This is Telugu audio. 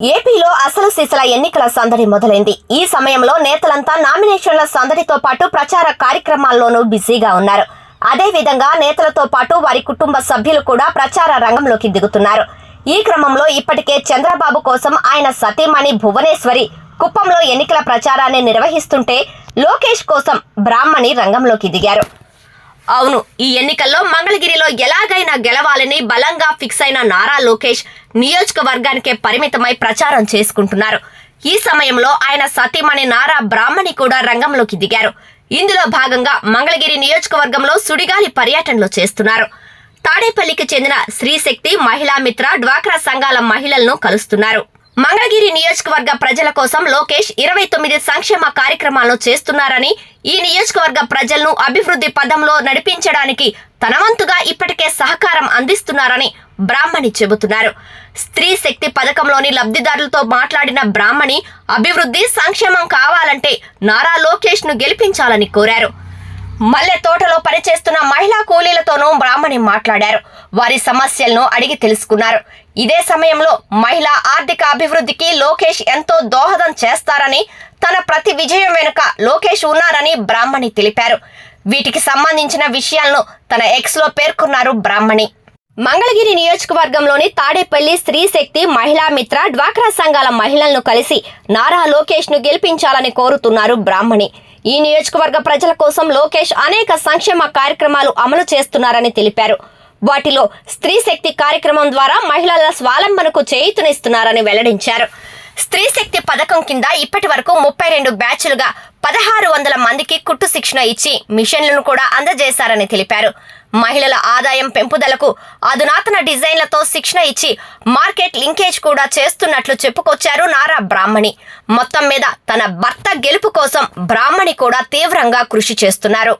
ఏపీలో అసలు సిసల ఎన్నికల సందడి మొదలైంది. ఈ సమయంలో నేతలంతా నామినేషన్ల సందడితో పాటు ప్రచార కార్యక్రమాల్లోనూ బిజీగా ఉన్నారు. అదేవిధంగా నేతలతో పాటు వారి కుటుంబ సభ్యులు కూడా ప్రచార రంగంలోకి దిగుతున్నారు. ఈ క్రమంలో ఇప్పటికే చంద్రబాబు కోసం ఆయన సతీమణి భువనేశ్వరి కుప్పంలో ఎన్నికల ప్రచారాన్ని నిర్వహిస్తుంటే లోకేష్ కోసం బ్రాహ్మణి రంగంలోకి దిగారు. అవును ఈ ఎన్నికల్లో మంగళగిరిలో ఎలాగైనా గెలవాలని బలంగా ఫిక్స్ అయిన నారా లోకేష్ నియోజకవర్గానికే పరిమితమై ప్రచారం చేసుకుంటున్నారు. ఈ సమయంలో ఆయన సతీమణి నారా బ్రాహ్మణి కూడా రంగంలోకి దిగారు. ఇందులో భాగంగా మంగళగిరి నియోజకవర్గంలో సుడిగాలి పర్యటనలు చేస్తున్నారు. తాడేపల్లికి చెందిన శ్రీశక్తి మహిళా మిత్ర డ్వాక్రా సంఘాల మహిళలను కలుస్తున్నారు. మంగళగిరి నియోజకవర్గ ప్రజల కోసం లోకేష్ ఇరవై తొమ్మిది సంక్షేమ కార్యక్రమాలను చేస్తున్నారని ఈ నియోజకవర్గ ప్రజలను అభివృద్ధి పదంలో నడిపించడానికి తనవంతుగా ఇప్పటికే సహకారం అందిస్తున్నారని బ్రాహ్మణి చెబుతున్నారు. స్త్రీ శక్తి పథకంలోని లబ్ధిదారులతో మాట్లాడిన బ్రాహ్మణి అభివృద్ధి సంక్షేమం కావాలంటే నారా లోకేష్ను గెలిపించాలని కోరారు. మల్లె తోటలో పనిచేస్తున్న మహిళా కూలీలతోనూ బ్రాహ్మణి మాట్లాడారు. వారి సమస్యలను అడిగి తెలుసుకున్నారు. ఇదే సమయంలో మహిళా ఆర్థిక అభివృద్ధికి లోకేష్ ఎంతో దోహదం చేస్తారని తన ప్రతి విజయం వెనుక లోకేష్ ఉన్నారని బ్రాహ్మణి తెలిపారు. వీటికి సంబంధించిన విషయాలను తన ఎక్స్లో పేర్కొన్నారు బ్రాహ్మణి. మంగళగిరి నియోజకవర్గంలోని తాడేపల్లి స్త్రీ శక్తి మహిళా మిత్ర డ్వాక్రా సంఘాల మహిళలను కలిసి నారా లోకేష్ను గెలిపించాలని కోరుతున్నారు బ్రాహ్మణి. ఈ నియోజకవర్గ ప్రజల కోసం లోకేష్ అనేక సంక్షేమ కార్యక్రమాలు అమలు చేస్తున్నారని తెలిపారు. వాటిలో స్త్రీ శక్తి కార్యక్రమం ద్వారా మహిళల స్వాలంబనకు చేయూతనిస్తున్నారని వెల్లడించారు. స్త్రీ శక్తి పథకం కింద ఇప్పటి వరకు ముప్పై రెండు బ్యాచ్లుగా పదహారు వందల మందికి కుట్టు శిక్షణ ఇచ్చి మిషన్లను కూడా అందజేశారని తెలిపారు. మహిళల ఆదాయం పెంపుదలకు అధునాతన డిజైన్లతో శిక్షణ ఇచ్చి మార్కెట్ లింకేజ్ కూడా చేస్తున్నట్లు చెప్పుకొచ్చారు నారా బ్రాహ్మణి. మొత్తం మీద తన భర్త గెలుపు కోసం బ్రాహ్మణి కూడా తీవ్రంగా కృషి చేస్తున్నారు.